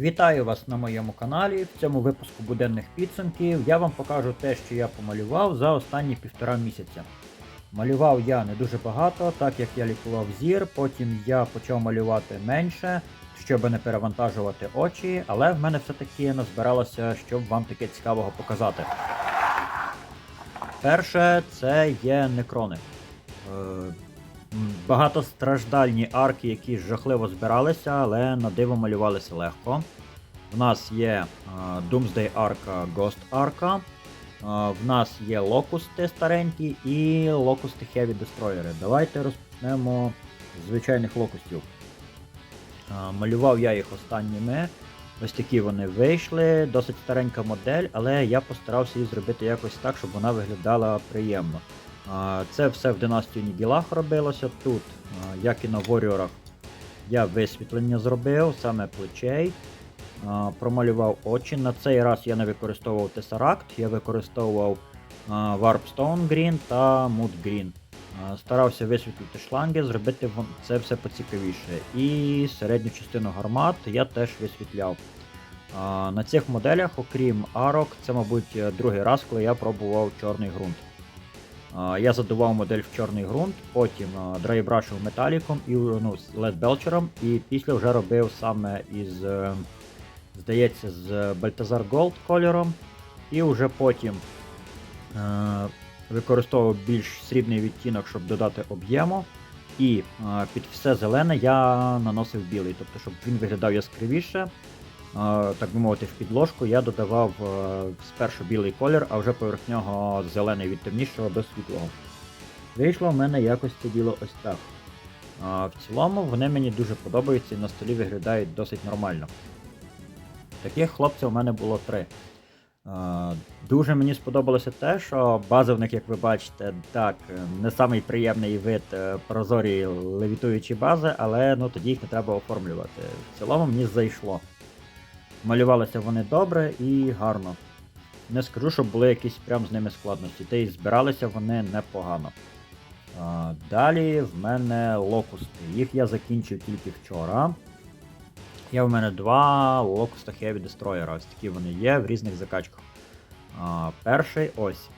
Вітаю вас на моєму каналі. В цьому випуску буденних підсумків я вам покажу те, що я помалював за останні півтора місяця. Малював я не дуже багато, так як я лікував зір, потім я почав малювати менше, щоб не перевантажувати очі, але в мене все-таки назбиралося, щоб вам таке цікавого показати. Перше, це є некрони. Багатостраждальні арки, які жахливо збиралися, але на диво малювалися легко. В нас є е, Doomsday арка, Ghost арка. Е, В нас є локусти старенькі і локусти Heavy Destroyer. Давайте розпочнемо з звичайних локустів. Е, Малював я їх останніми. Ось такі вони вийшли, досить старенька модель, але я постарався її зробити якось так, щоб вона виглядала приємно. Це все в династії Нігілах робилося. Тут, як і на Warrior, я висвітлення зробив, саме плечей. Промалював очі. На цей раз я не використовував Tesseract, я використовував Warpstone Green та Mood Green. Старався висвітлити шланги, зробити це все поцікавіше. І середню частину гармат я теж висвітляв. На цих моделях, окрім арок, це, мабуть, другий раз, коли я пробував чорний ґрунт. Я задував модель в чорний ґрунт, потім драйбрашив металіком і ну, з LED белчером, і після вже робив саме із, е, здається, з Baltazar Gold кольором. І вже потім е, використовував більш срібний відтінок, щоб додати об'єму. І під все зелене я наносив білий, тобто, щоб він виглядав яскравіше. Так би мовити, в підложку я додавав е, спершу білий колір, а вже поверх нього зелений від темнішого до світлого. Вийшло в мене якось це діло ось так. В цілому вони мені дуже подобаються і на столі виглядають досить нормально. Таких хлопців у мене було три. Дуже мені сподобалося те, що база в них, як ви бачите, так, не самий приємний вид е, прозорі левітуючі бази, але ну, тоді їх не треба оформлювати. В цілому мені зайшло. Малювалися вони добре і гарно. Не скажу, що були якісь прям з ними складності, та й збиралися вони непогано. А, Далі в мене локусти. Їх я закінчив тільки вчора. Є в мене два локуста Heavy Destroyer. Ось такі вони є в різних закачках. А, Перший ось.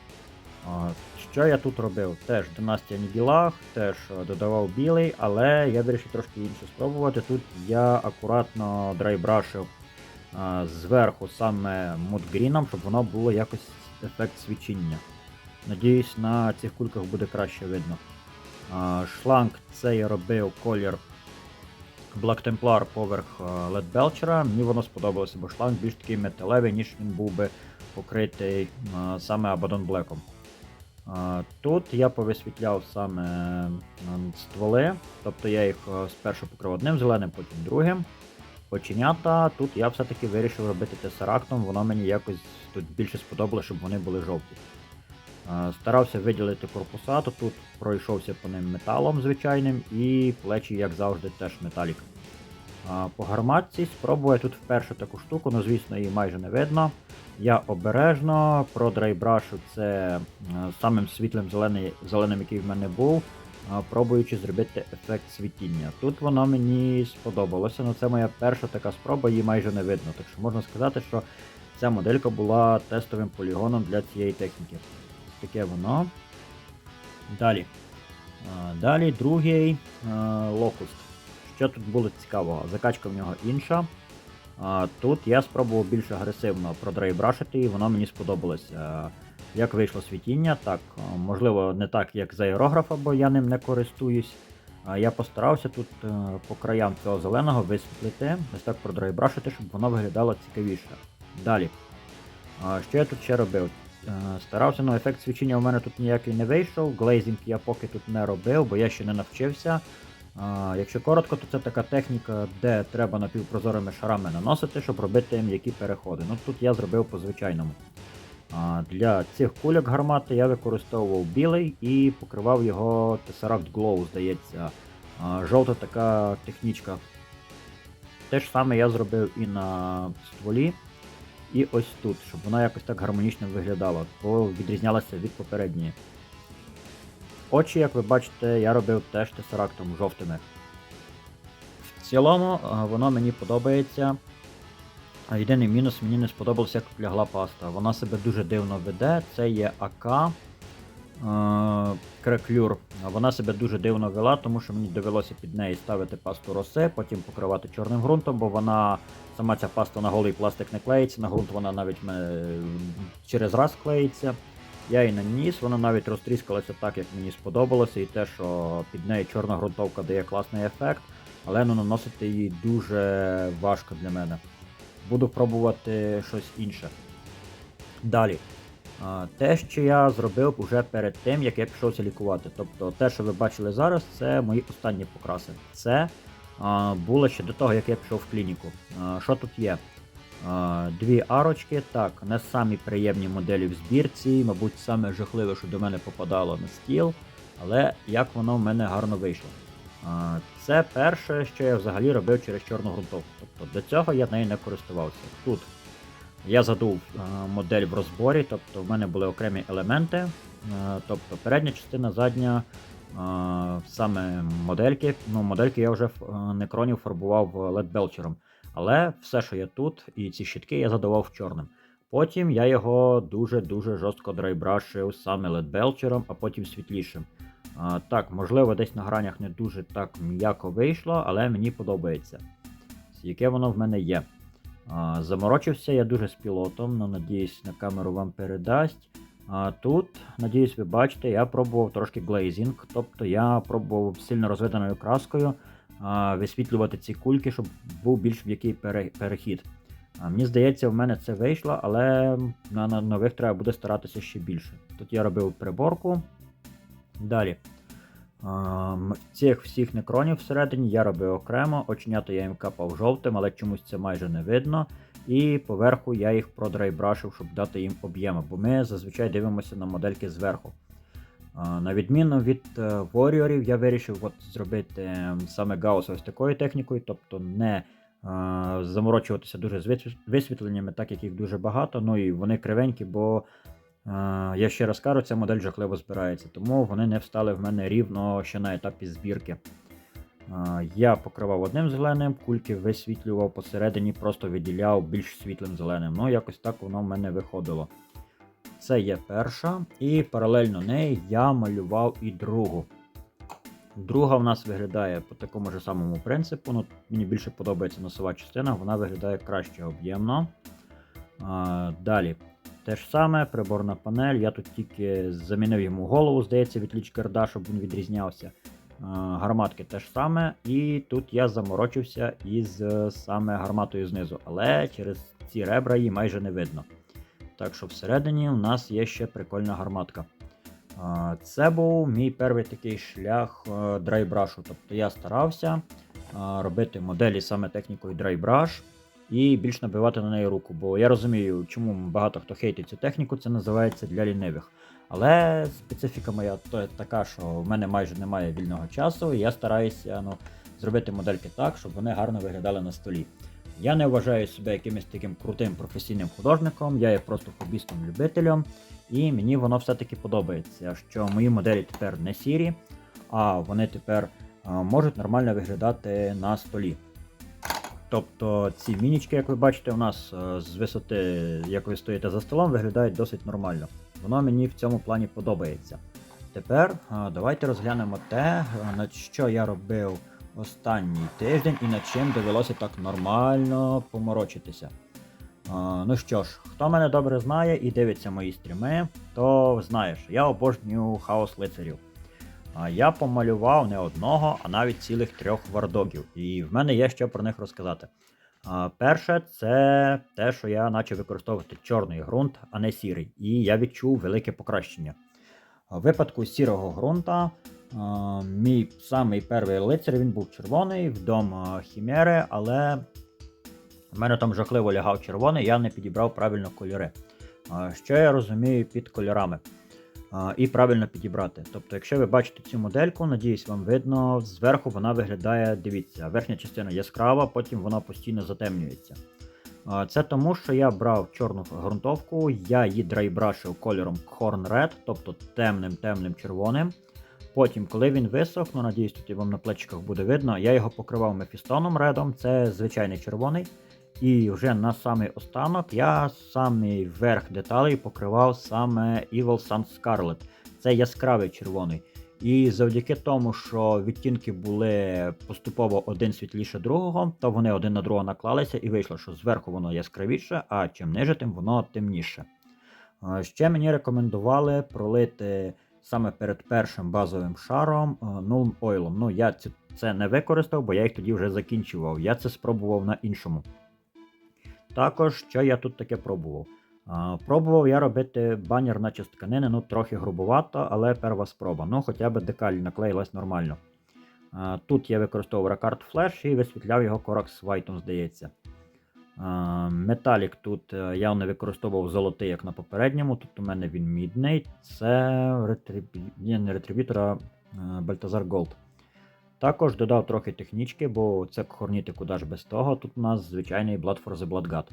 А, Що я тут робив? Теж династія Нігілах, теж е, додавав білий, але я вирішив трошки інше спробувати. Тут я акуратно драйбрашив зверху саме мудгріном, щоб воно було якось ефект свічіння. Надіюсь, на цих кульках буде краще видно. Шланг це я робив колір Black Templar поверх LED Belcher. Мені воно сподобалося, бо шланг більш такий металевий, ніж він був би покритий саме Abaddon Black. Тут я повисвітляв саме е, стволи, тобто я їх е, спершу покрив одним зеленим, потім другим. Оченята тут я все-таки вирішив робити тесарактом, воно мені якось тут більше сподобалося, щоб вони були жовті. Е, Старався виділити корпуса, то тут пройшовся по ним металом звичайним і плечі, як завжди, теж металік. Е, По гарматці спробую тут вперше таку штуку, ну звісно, її майже не видно. Я обережно продрайбрашу це е, самим світлим зелений, зеленим, який в мене був, пробуючи зробити ефект світіння. Тут воно мені сподобалося, але це моя перша така спроба, її майже не видно. Так що можна сказати, що ця моделька була тестовим полігоном для цієї техніки. Таке воно. Далі. Далі другий локуст. Що тут було цікавого? Закачка в нього інша. Тут я спробував більш агресивно продрайбрашити, і воно мені сподобалося. Як вийшло світіння, так, можливо, не так, як з аерографа, бо я ним не користуюсь. Я постарався тут е, по краям цього зеленого висвітлити, ось так продрайбрашити, щоб воно виглядало цікавіше. Далі. Що я тут ще робив? Е, Старався, але ефект свічення у мене тут ніякий не вийшов. Глейзінг я поки тут не робив, бо я ще не навчився. Якщо коротко, то це така техніка, де треба напівпрозорими шарами наносити, щоб робити м'які переходи. Ну тут я зробив по звичайному. А, Для цих кульок гармати я використовував білий і покривав його Tesseract Glow, здається. Жовта така технічка. Те ж саме я зробив і на стволі. І ось тут, щоб вона якось так гармонічно виглядала, бо відрізнялася від попередньої. Очі, як ви бачите, я робив теж тесерактом жовтими. В цілому, воно мені подобається. А єдиний мінус мені не сподобався, як лягла паста. Вона себе дуже дивно веде. Це є АК. е, Креклюр. Вона себе дуже дивно вела, тому що мені довелося під неї ставити пасту росе, потім покривати чорним ґрунтом, бо вона сама ця паста на голий пластик не клеїться, на ґрунт вона навіть в через раз клеїться. Я її наніс, вона навіть розтріскалася так, як мені сподобалося, і те, що під нею чорна ґрунтовка дає класний ефект, але ну, наносити її дуже важко для мене. Буду пробувати щось інше. Далі. Те, що я зробив уже перед тим, як я пішовся лікувати. Тобто те, що ви бачили зараз, це мої останні покраси. Це було ще до того, як я пішов в клініку. Що тут є? Дві арочки, так, не самі приємні моделі в збірці, мабуть, саме жахливе, що до мене попадало на стіл, але як воно в мене гарно вийшло. Це перше, що я взагалі робив через чорну ґрунтовку. Тобто до цього я нею не користувався. Тут я задув е, модель в розборі, тобто в мене були окремі елементи, е, тобто передня частина, задня, е, саме модельки. Ну, модельки я вже в некронів фарбував LED белчером. Але все, що є тут, і ці щитки я задавав чорним. Потім я його дуже-дуже жорстко драйбрашив саме LED белчером, а потім світлішим. Так, можливо, десь на гранях не дуже так м'яко вийшло, але мені подобається. Яке воно в мене є. Заморочився я дуже з пілотом, ну надіюсь, на камеру вам передасть. А тут, надіюсь, ви бачите, я пробував трошки глейзінг, тобто я пробував сильно розведеною краскою висвітлювати ці кульки, щоб був більш м'який пере- перехід. Мені здається, в мене це вийшло, але на нових треба буде старатися ще більше. Тут я робив приборку. Далі. Ем, Цих всіх некронів всередині я робив окремо, оченята я їм капав жовтим, але чомусь це майже не видно. І поверху я їх продрайбрашив, щоб дати їм об'єми, бо ми зазвичай дивимося на модельки зверху. На відміну від е, Warriorів, я вирішив от зробити ем, саме Гаус ось такою технікою, тобто не е, заморочуватися дуже з висвітленнями, так як їх дуже багато. Ну і вони кривенькі, бо Е, Я ще раз кажу, ця модель жахливо збирається, тому вони не встали в мене рівно ще на етапі збірки. Я покривав одним зеленим, кульки висвітлював посередині, просто виділяв більш світлим зеленим. Ну, якось так воно в мене виходило. Це є перша, і паралельно неї я малював і другу. Друга в нас виглядає по такому ж самому принципу. Ну, мені більше подобається носова частина, вона виглядає краще об'ємно. Далі. Те ж саме, приборна панель. Я тут тільки замінив йому голову, здається, від лічкарда, щоб він відрізнявся. Гарматки те ж саме. І тут я заморочився із е, саме гарматою знизу, але через ці ребра її майже не видно. Так що всередині у нас є ще прикольна гарматка. Це був мій перший такий шлях е, драйбрашу. Тобто я старався робити моделі саме технікою драйбраш і більш набивати на неї руку. Бо я розумію, чому багато хто хейтить цю техніку, це називається для лінивих. Але специфіка моя то така, що в мене майже немає вільного часу, і я стараюся ну, зробити модельки так, щоб вони гарно виглядали на столі. Я не вважаю себе якимось таким крутим професійним художником, я є просто хобістом-любителем, і мені воно все-таки подобається, що мої моделі тепер не сірі, а вони тепер можуть нормально виглядати на столі. Тобто ці мінічки, як ви бачите, у нас е, з висоти, як ви стоїте за столом, виглядають досить нормально. Воно мені в цьому плані подобається. Тепер е, давайте розглянемо те, е, над що я робив останній тиждень і над чим довелося так нормально поморочитися. Ну що ж, хто мене добре знає і дивиться мої стріми, то знає, що я обожнюю хаос лицарів. А Я помалював не одного, а навіть цілих трьох вардогів. І в мене є що про них розказати. А, Перше, це те, що я почав використовувати чорний ґрунт, а не сірий. І я відчув велике покращення. В випадку сірого ґрунта, мій самий перший лицар він був червоний, вдома хімери, але в мене там жахливо лягав червоний, я не підібрав правильно кольори. Що я розумію під кольорами? І правильно підібрати. Тобто, якщо ви бачите цю модельку, надіюсь, вам видно, зверху вона виглядає, дивіться, верхня частина яскрава, потім вона постійно затемнюється. Це тому, що я брав чорну ґрунтовку, я її драйбрашив кольором Corn Red, тобто темним-темним червоним. Потім, коли він висох, ну надіюсь, тут вам на плечиках буде видно, я його покривав мефістоном редом, це звичайний червоний. І вже на самий останок я самий верх деталей покривав саме Evil Sun Scarlet. Це яскравий червоний. І завдяки тому, що відтінки були поступово один світліше другого, то вони один на другого наклалися, і вийшло, що зверху воно яскравіше, а чим ниже, тим воно темніше. Е, Ще мені рекомендували пролити саме перед першим базовим шаром е, Null Oil. Ну, я це не використав, бо я їх тоді вже закінчував. Я це спробував на іншому. Також, що я тут таке пробував? А, пробував я робити банер наче з тканини, ну трохи грубувато, але перша спроба. Ну, хоча б декаль наклеїлась нормально. А, тут я використовував Racard Flash і висвітляв його Corax White, здається. Металік тут е, я не використовував золотий, як на попередньому. Тут у мене він мідний. Це ретрибі... Ні, не ретриб'ютор, а Бальтазар Gold. Також додав трохи технічки, бо це хорніти куди ж без того. Тут у нас звичайний Blood for the Blood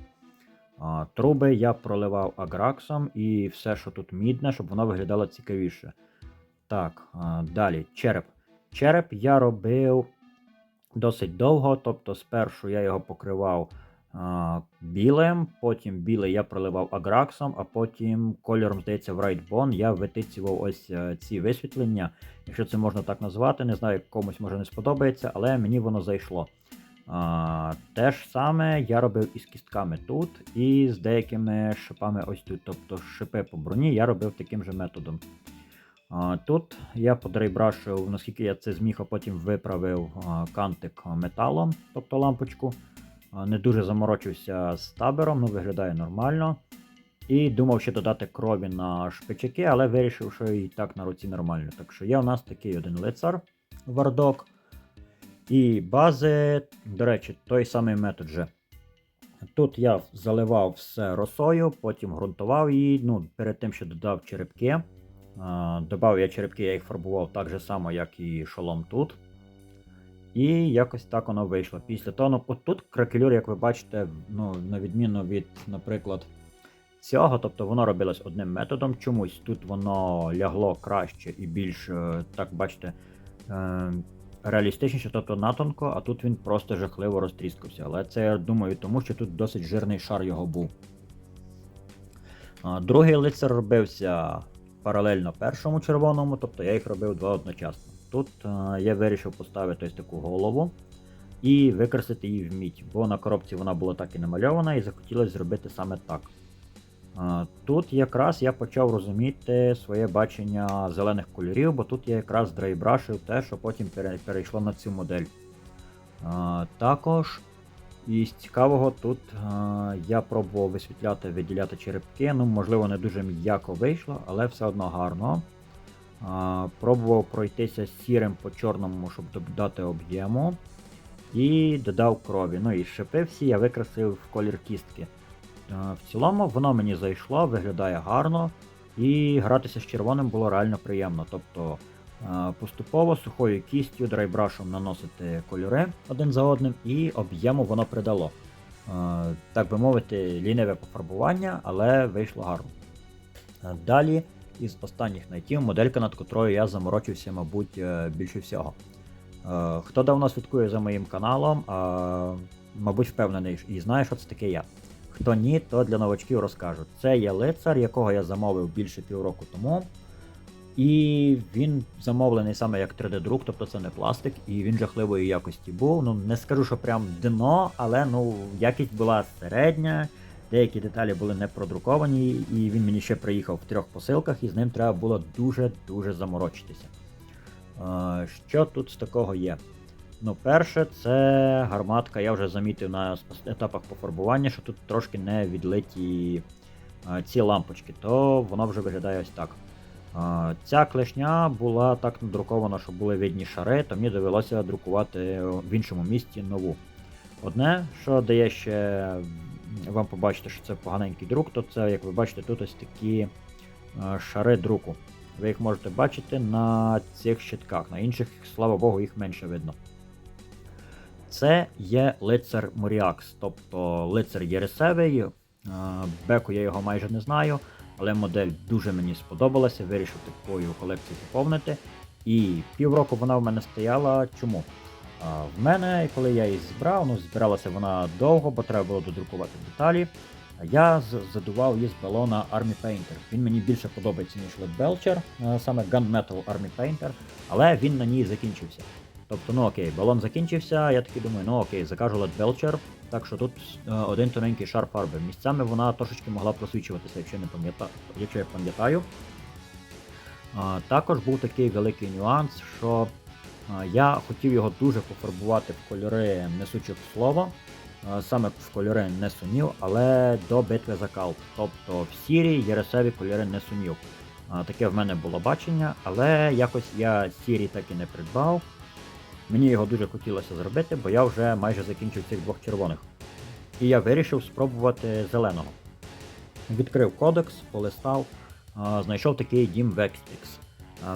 Труби я проливав аграксом і все, що тут мідне, щоб воно виглядало цікавіше. Так, далі череп. Череп я робив досить довго, тобто спершу я його покривав білим, потім білий я проливав аграксом, а потім кольором, здається, в Rightbone я витицював ось е, ці висвітлення, якщо це можна так назвати. Не знаю, комусь може не сподобається, але мені воно зайшло. А, те ж саме я робив із кістками тут, і з деякими шипами ось тут. Тобто шипи по броні я робив таким же методом. А, тут я подрейбрашив, наскільки я це зміг, а потім виправив кантик металом, тобто лампочку. Не дуже заморочився з табером, ну виглядає нормально. І думав ще додати крові на шпичаки, але вирішив, що і так на руці нормально. Так що є у нас такий один лицар вардок. І бази, до речі, той самий метод же. Тут я заливав все росою, потім ґрунтував її. Ну, перед тим, що додав черепки. Додав я черепки, я їх фарбував так же само, як і шолом тут. І якось так воно вийшло. Після того, ну, тут кракелюр, як ви бачите, ну, на відміну від, наприклад, цього, тобто воно робилось одним методом. Чомусь тут воно лягло краще і більш, е, так бачите, е, реалістичніше, тобто натонко, а тут він просто жахливо розтріскався. Але це я думаю, тому що тут досить жирний шар його був. Другий лицар робився паралельно першому червоному, тобто я їх робив два одночасно. Тут е, я вирішив поставити ось таку голову і використати її в мідь, бо на коробці вона була так і намальована, і захотілося зробити саме так. А, Тут якраз я почав розуміти своє бачення зелених кольорів, бо тут я якраз драйбрашив те, що потім перейшло на цю модель. А, Також із цікавого тут я пробував висвітляти, виділяти черепки. Ну, можливо, не дуже м'яко вийшло, але все одно гарно. Пробував пройтися сірим по чорному, щоб додати об'єму. І додав крові. Ну і шипи всі я викрасив в колір кістки. В цілому воно мені зайшло, виглядає гарно, і гратися з червоним було реально приємно. Тобто поступово сухою кістю, драйбрашем наносити кольори один за одним, і об'єму воно придало. Так би мовити, ліниве пофарбування, але вийшло гарно. Далі, із останніх найтів, моделька, над котрою я заморочився, мабуть, е, більше всього. Е, Хто давно слідкує за моїм каналом, е, мабуть, впевнений і знає, що це таке я. Хто ні, то для новачків розкажу. Це є лицар, якого я замовив більше півроку тому. І він замовлений саме як 3D-друк, тобто це не пластик, і він жахливої якості був. Ну, не скажу, що прям дно, але ну, якість була середня, деякі деталі були не продруковані, і він мені ще приїхав в трьох посилках, і з ним треба було дуже-дуже заморочитися. Що тут з такого є? Ну, перше, це гарматка. Я вже замітив на етапах пофарбування, що тут трошки не відлиті ці лампочки, то воно вже виглядає ось так. Ця клешня була так надрукована, що були видні шари, то мені довелося друкувати в іншому місці нову. Одне, що дає ще вам побачити, що це поганенький друк, то це, як ви бачите, тут ось такі е, шари друку. Ви їх можете бачити на цих щитках, на інших, слава Богу, їх менше видно. Це є лицар Моріакс, тобто лицар Єресевий. Е, Беку я його майже не знаю, але модель дуже мені сподобалася, вирішив такою колекцію поповнити. І півроку вона в мене стояла. Чому? В мене, і коли я її збирав, ну збиралася вона довго, бо треба було додрукувати деталі. Я задував її з балона Army Painter. Він мені більше подобається, ніж Led Belcher, е, саме Gunmetal Army Painter, але він на ній закінчився. Тобто, ну окей, балон закінчився, я такий думаю, ну окей, закажу Led Belcher, так що тут е, один тоненький шар фарби. Місцями вона трошечки могла просвічуватися, якщо не пам'ятаю, якщо я пам'ятаю. Також був такий великий нюанс, що я хотів його дуже пофарбувати в кольори несучих слова, саме в кольори несунів, але до битви за калт. Тобто в сірі єресеві кольори несунів. А, таке в мене було бачення, але якось я сірі так і не придбав. Мені його дуже хотілося зробити, бо я вже майже закінчив цих двох червоних. І я вирішив спробувати зеленого. Відкрив кодекс, полистав, знайшов такий дім Vextrix.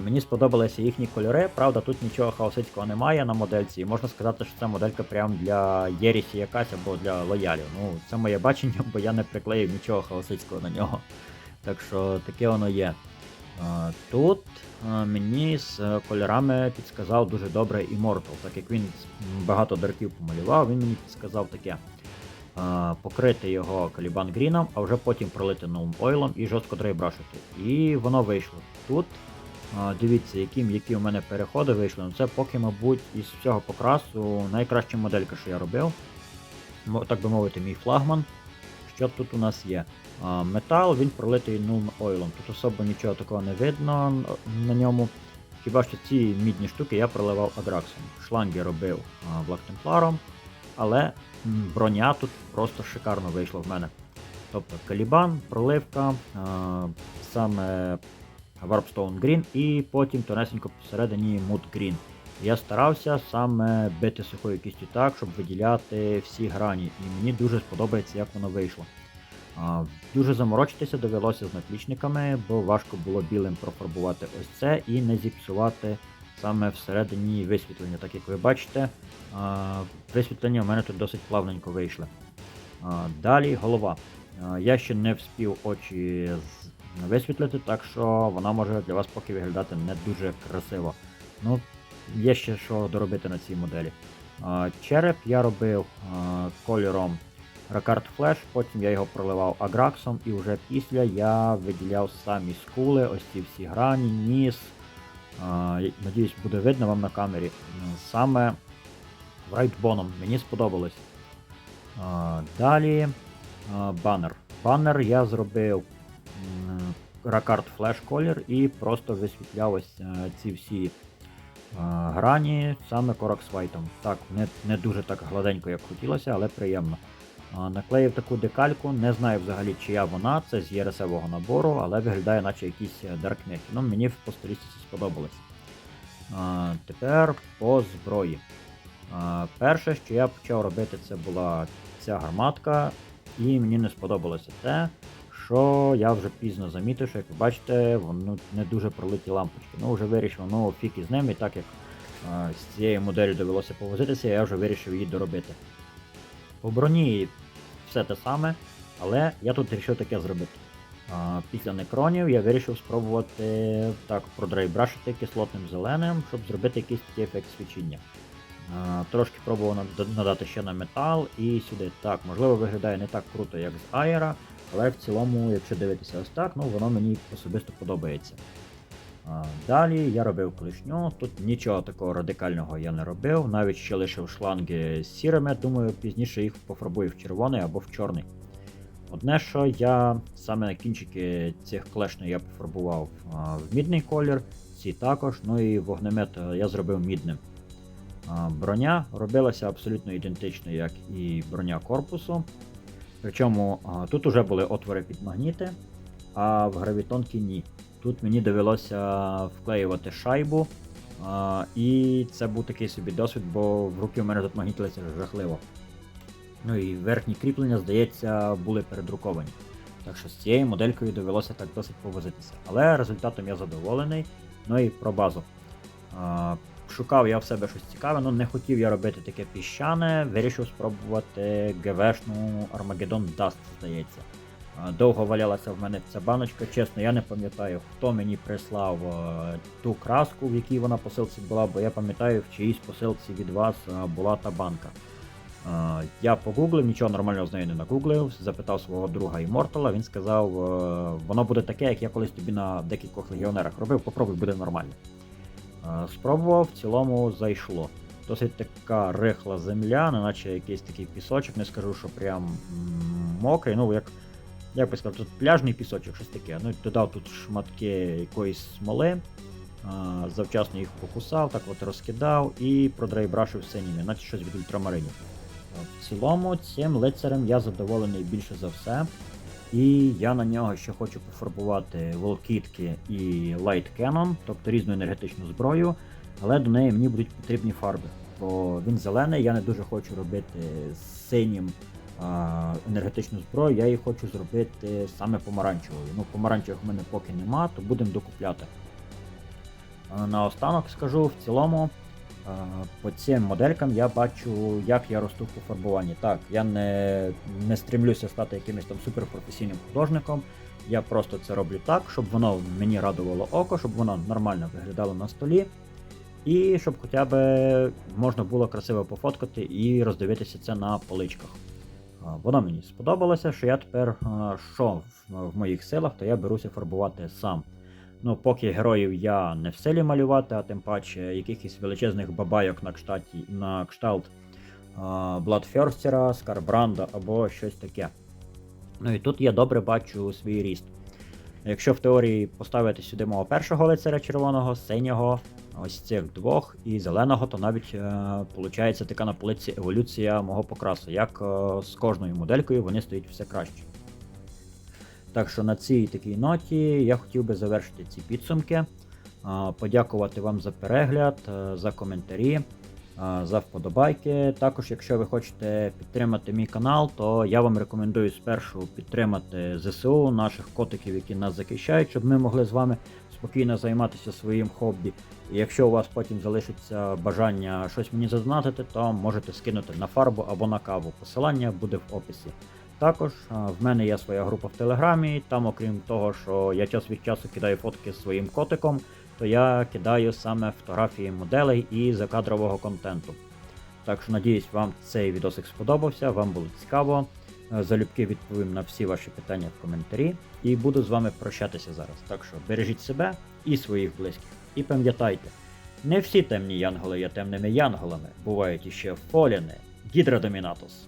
Мені сподобалися їхні кольори, правда, тут нічого хаосицького немає на модельці, і можна сказати, що це моделька прям для Єрісі якась або для лоялів. Ну, це моє бачення, бо я не приклеїв нічого хаосицького на нього. Так що таке воно є. Тут мені з кольорами підсказав дуже добре Immortal, так як він багато дарків помалював, він мені підсказав таке. Покрити його калібан гріном, а вже потім пролити новим ойлом і жорстко дрейбрашити. І воно вийшло. Тут дивіться, які м'які у мене переходи вийшли. Ну, Це поки, мабуть, із всього покрасу найкраща моделька, що я робив. Так би мовити, мій флагман. Що тут у нас є? Метал, він пролитий нулм ойлом. Тут особо нічого такого не видно на ньому. Хіба що ці мідні штуки я проливав аграксом. Шланги робив Templarom, але броня тут просто шикарно вийшла в мене. Тобто калібан, проливка, саме Warpstone Green і потім тонесенько посередині Mood Green. Я старався саме бити сухою кістю так, щоб виділяти всі грані, і мені дуже сподобається, як воно вийшло. Дуже заморочитися довелося з наплічниками, бо важко було білим профарбувати ось це і не зіпсувати саме всередині висвітлення. Так як ви бачите, висвітлення у мене тут досить плавненько вийшли. А, Далі голова. Я ще не вспів очі висвітлити, так що вона може для вас поки виглядати не дуже красиво. Ну, є ще що доробити на цій моделі. Череп я робив кольором Racard Flash, потім я його проливав аграксом, і вже після я виділяв самі скули, ось ці всі грані, ніс. Надіюсь, буде видно вам на камері. Саме Брайтбоном мені сподобалось. Далі банер. Банер я зробив Racard Flash колір і просто висвітляв е, ці всі грані саме White. Так, не, не дуже так гладенько, як хотілося, але приємно. Наклеїв таку декальку, не знаю взагалі, чия вона, це з єресевого набору, але виглядає, наче якийсь е, Ну, мені в посторічці сподобалось. Тепер по зброї. Перше, що я почав робити, це була ця гарматка, і мені не сподобалося те, що я вже пізно замітив, що як ви бачите, воно не дуже пролиті лампочки. Ну, вже вирішив, ну фік із ними, так як а, з цією моделлю довелося повозитися, я вже вирішив її доробити. По броні все те саме, але я тут вирішив таке зробити. Після некронів я вирішив спробувати так продрайбрашити кислотним зеленим, щоб зробити якийсь такий ефект свічіння. Трошки пробував надати ще на метал і сюди. Так, можливо, виглядає не так круто, як з Аєра, але в цілому, якщо дивитися ось так, ну воно мені особисто подобається. Далі я робив клешню. Тут нічого такого радикального я не робив, навіть ще лишив шланги з сірими, думаю, пізніше їх пофарбую в червоний або в чорний. Одне, що я саме на кінчики цих клешней я пофарбував в мідний колір, ці також, ну і вогнемет е, я зробив мідним. Броня робилася абсолютно ідентично, як і броня корпусу. Причому тут вже були отвори під магніти, а в гравітонки ні. Тут мені довелося вклеювати шайбу, і це був такий собі досвід, бо в руки у мене тут магнітилися жахливо. Ну і верхні кріплення, здається, були передруковані. Так що з цією моделькою довелося так досить повозитися. Але результатом я задоволений. Ну і про базу. Шукав я в себе щось цікаве, але не хотів я робити таке піщане, вирішив спробувати ГВшну Armageddon Dust, здається. Довго валялася в мене ця баночка. Чесно, я не пам'ятаю, хто мені прислав ту краску, в якій вона посилці була, бо я пам'ятаю, в чиїсь посилці від вас була та банка. Я погуглив, нічого нормального з нею не нагуглив, запитав свого друга Імортала, він сказав, воно буде таке, як я колись тобі на декількох легіонерах робив, попробуй буде нормально. Спробував, в цілому зайшло. Досить така рихла земля, неначе якийсь такий пісочок, не скажу, що прям мокрий, ну як, як би сказав, тут пляжний пісочок, щось таке. Ну, додав тут шматки якоїсь смоли, завчасно їх покусав, так от розкидав і продрайбрашив синіми, наче щось від ультрамаринів. В цілому, цим лицарем я задоволений більше за все. І я на нього ще хочу пофарбувати волкітки і Light Cannon, тобто різну енергетичну зброю, але до неї мені будуть потрібні фарби. Бо він зелений, я не дуже хочу робити синім а, енергетичну зброю, я її хочу зробити саме помаранчевою. Ну, помаранчевих в мене поки нема, то будемо докупляти. А, Наостанок скажу, в цілому, по цим моделькам я бачу, як я росту в пофарбуванні. Так, я не, не стремлюся стати якимось там суперпрофесійним художником. Я просто це роблю так, щоб воно мені радувало око, щоб воно нормально виглядало на столі. І щоб хоча б можна було красиво пофоткати і роздивитися це на поличках. Воно мені сподобалося, що я тепер, що в моїх силах, то я беруся фарбувати сам. Ну, поки героїв я не в силі малювати, а тим паче якихось величезних бабайок на кштаті, на кшталт Бладферстера, Скарбранда або щось таке. Ну і тут я добре бачу свій ріст. Якщо в теорії поставити сюди мого першого лицаря червоного, синього, ось цих двох і зеленого, то навіть е, така на полиці еволюція мого покрасу. Як е, з кожною моделькою вони стають все краще. Так що на цій такій ноті я хотів би завершити ці підсумки. Подякувати вам за перегляд, е, за коментарі, за вподобайки. Також, якщо ви хочете підтримати мій канал, то я вам рекомендую спершу підтримати ЗСУ, наших котиків, які нас захищають, щоб ми могли з вами спокійно займатися своїм хобі. І якщо у вас потім залишиться бажання щось мені задонатити, то можете скинути на фарбу або на каву. Посилання буде в описі. Також в мене є своя група в Телеграмі. Там, окрім того, що я час від часу кидаю фотки з своїм котиком, то я кидаю саме фотографії моделей і закадрового контенту. Так що надіюсь, вам цей відосик сподобався, вам було цікаво. Е, Залюбки відповім на всі ваші питання в коментарі і буду з вами прощатися зараз. Так що бережіть себе і своїх близьких. І пам'ятайте, не всі темні янголи є темними янголами, бувають іще фоліни, гідродомінатус.